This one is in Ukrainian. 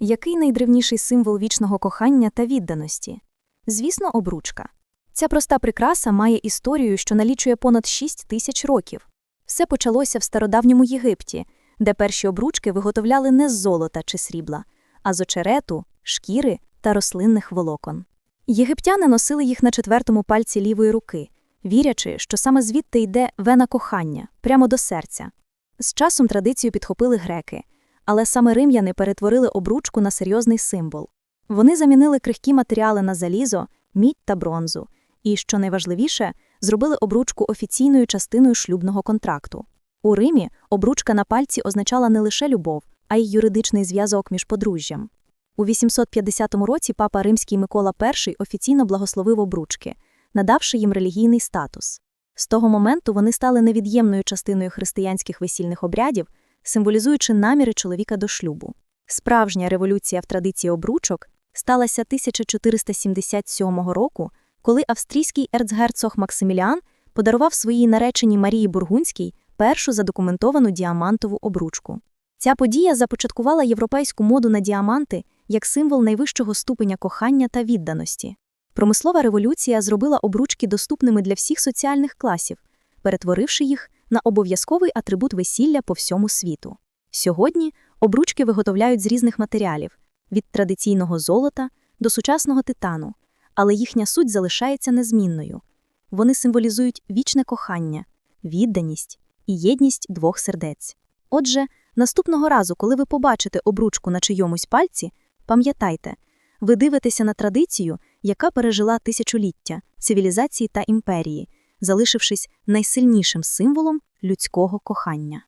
Який найдревніший символ вічного кохання та відданості? Звісно, обручка. Ця проста прикраса має історію, що налічує понад 6 тисяч років. Все почалося в стародавньому Єгипті, де перші обручки виготовляли не з золота чи срібла, а з очерету, шкіри та рослинних волокон. Єгиптяни носили їх на четвертому пальці лівої руки, вірячи, що саме звідти йде вена кохання, прямо до серця. З часом традицію підхопили греки, але саме римляни перетворили обручку на серйозний символ. Вони замінили крихкі матеріали на залізо, мідь та бронзу, і, що найважливіше, зробили обручку офіційною частиною шлюбного контракту. У Римі обручка на пальці означала не лише любов, а й юридичний зв'язок між подружжям. У 850 році папа Римський Микола І офіційно благословив обручки, надавши їм релігійний статус. З того моменту вони стали невід'ємною частиною християнських весільних обрядів, символізуючи наміри чоловіка до шлюбу. Справжня революція в традиції обручок сталася 1477 року, коли австрійський ерцгерцог Максиміліан подарував своїй нареченій Марії Бургунській першу задокументовану діамантову обручку. Ця подія започаткувала європейську моду на діаманти як символ найвищого ступеня кохання та відданості. Промислова революція зробила обручки доступними для всіх соціальних класів, перетворивши їх на обов'язковий атрибут весілля по всьому світу. Сьогодні обручки виготовляють з різних матеріалів від традиційного золота до сучасного титану, але їхня суть залишається незмінною. Вони символізують вічне кохання, відданість і єдність двох сердець. Отже, наступного разу, коли ви побачите обручку на чийомусь пальці, пам'ятайте, ви дивитеся на традицію, яка пережила тисячоліття, цивілізації та імперії, залишившись найсильнішим символом людського кохання.